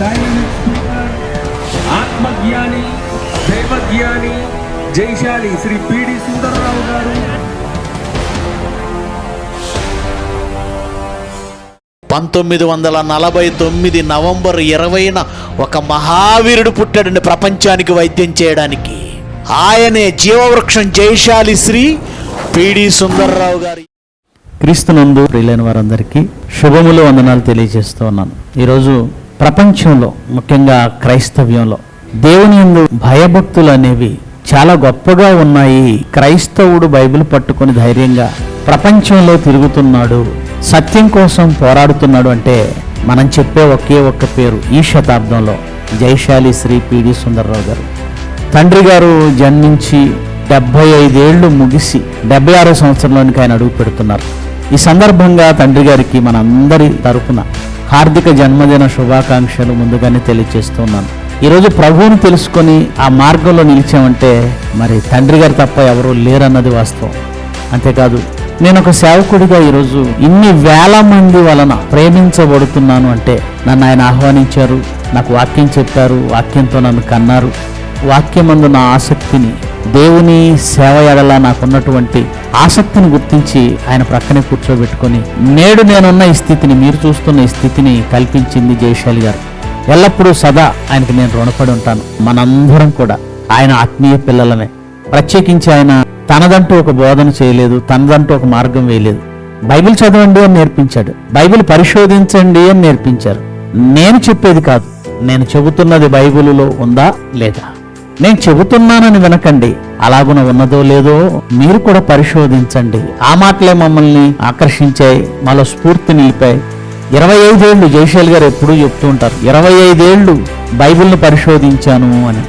Dynamic speaker ఆత్మజ్ఞాని దైవజ్ఞాని జైశాలి శ్రీ పిడి సుందరరావు గారు. పంతొమ్మిది వందల నలభై తొమ్మిది నవంబర్ ఇరవైన ఒక మహావీరుడు పుట్టాడండి ప్రపంచానికి వైద్యం చేయడానికి. ఆయనే జీవవృక్షం జయశాలి శ్రీ పిడి సుందర్రావు గారి క్రీస్తునందు ప్రియులైన వారందరికీ శుభములు వందనాలు తెలియజేస్తూ ఉన్నాను. ఈరోజు ప్రపంచంలో ముఖ్యంగా క్రైస్తవ్యంలో దేవుని ఎందు భయభక్తులు అనేవి చాలా గొప్పగా ఉన్నాయి. క్రైస్తవుడు బైబిల్ పట్టుకొని ధైర్యంగా ప్రపంచంలో తిరుగుతున్నాడు సత్యం కోసం పోరాడుతున్నాడు అంటే మనం చెప్పే ఒకే ఒక్క పేరు ఈ శతాబ్దంలో జైశాలి శ్రీ పిడి సుందరరావు గారు. తండ్రి గారు జన్మించి డెబ్బై ఐదేళ్ళు ముగిసి డెబ్బై ఆరో సంవత్సరంలోనికి ఆయన అడుగు పెడుతున్నారు. ఈ సందర్భంగా తండ్రి గారికి మనందరి తరపున హార్దిక జన్మదిన శుభాకాంక్షలు ముందుగానే తెలియజేస్తున్నాను. ఈరోజు ప్రభువుని తెలుసుకొని ఆ మార్గంలో నిలిచామంటే మరి తండ్రి గారు తప్ప ఎవరూ లేరన్నది వాస్తవం. అంతేకాదు నేను ఒక సేవకుడిగా ఈరోజు ఇన్ని వేల మంది వలన ప్రేమించబడుతున్నాను అంటే నన్ను ఆయన ఆహ్వానించారు నాకు వాక్యం చెప్పారు వాక్యంతో నన్ను కన్నారు. వాక్యమందు నా ఆసక్తిని దేవుని సేవ ఎడల నాకున్నటువంటి ఆసక్తిని గుర్తించి ఆయన ప్రక్కనే కూర్చోబెట్టుకొని నేడు నేనున్న ఈ స్థితిని మీరు చూస్తున్న ఈ స్థితిని కల్పించింది జయశాలి గారు. ఎల్లప్పుడూ సదా ఆయనకి నేను రుణపడి ఉంటాను. మనందరం కూడా ఆయన ఆత్మీయ పిల్లలమే. ప్రత్యేకించి ఆయన తనదంటూ ఒక బోధన చేయలేదు తనదంటూ ఒక మార్గం వేయలేదు. బైబిల్ చదవండి అని నేర్పించాడు. బైబిల్ పరిశోధించండి అని నేర్పించారు. నేను చెప్పేది కాదు నేను చెబుతున్నది బైబిలులో ఉందా లేదా? నేను చెబుతున్నానని వినకండి. అలాగున ఉన్నదో లేదో మీరు కూడా పరిశోధించండి. ఆ మాటలే మమ్మల్ని ఆకర్షించాయి మాలో స్ఫూర్తి నిలిపాయి. ఇరవై ఐదేళ్ళు జయశైల్ గారు ఎప్పుడూ చెప్తూ ఉంటారు ఇరవై ఐదేళ్ళు బైబిల్ని పరిశోధించాను అని.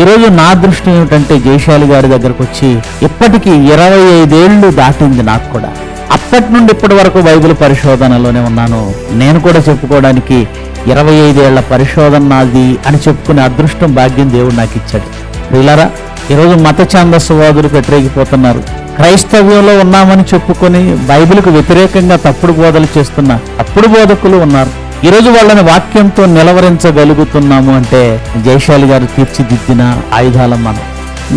ఈరోజు నా దృష్టి ఏమిటంటే జయశాలి గారి దగ్గరకు వచ్చి ఇప్పటికీ ఇరవై ఐదేళ్ళు దాటింది నాకు కూడా. అప్పటి నుండి ఇప్పటి వరకు బైబిల్ పరిశోధనలోనే ఉన్నాను. నేను కూడా చెప్పుకోవడానికి ఇరవై ఐదేళ్ళ పరిశోధన నాది అని చెప్పుకునే అదృష్టం భాగ్యం దేవుడు నాకు ఇచ్చాడు ప్రియులారా ఈరోజు మత ఛాందస్వాదులు వ్యతిరేకిపోతున్నారు. క్రైస్తవ్యంలో ఉన్నామని చెప్పుకొని బైబిల్కు వ్యతిరేకంగా తప్పుడు బోధలు చేస్తున్న తప్పుడు బోధకులు ఉన్నారు. ఈరోజు వాళ్ళని వాక్యంతో నిలవరించగలుగుతున్నాము అంటే జయశాలి గారు తీర్చిదిద్దిన ఆయుధాల మనం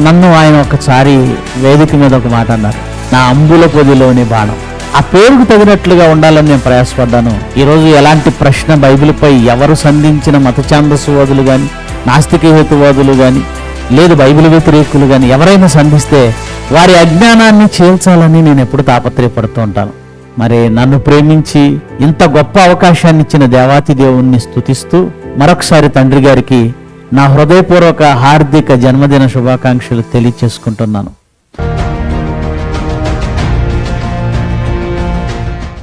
నన్ను ఆయన ఒకసారి వేదిక మీద ఒక మాట అన్నారు. నా అంబుల పొదిలోని బాణం. ఆ పేరుకు తగినట్లుగా ఉండాలని నేను ప్రయాసపడ్డాను. ఈరోజు ఎలాంటి ప్రశ్న బైబిల్పై ఎవరు సంధించిన మత ఛాందస్వాదులు కానీ నాస్తిక హేతువాదులు కానీ లేదు బైబిల్ వ్యతిరేకులు కానీ ఎవరైనా సంధిస్తే వారి అజ్ఞానాన్ని చేల్చాలని నేను ఎప్పుడు తాపత్రయపడుతూ ఉంటాను. మరి నన్ను ప్రేమించి ఇంత గొప్ప అవకాశాన్ని ఇచ్చిన దేవాతి దేవుణ్ణి స్తుతిస్తూ మరొకసారి తండ్రి గారికి నా హృదయపూర్వక హార్దిక జన్మదిన శుభాకాంక్షలు తెలియచేసుకుంటున్నాను.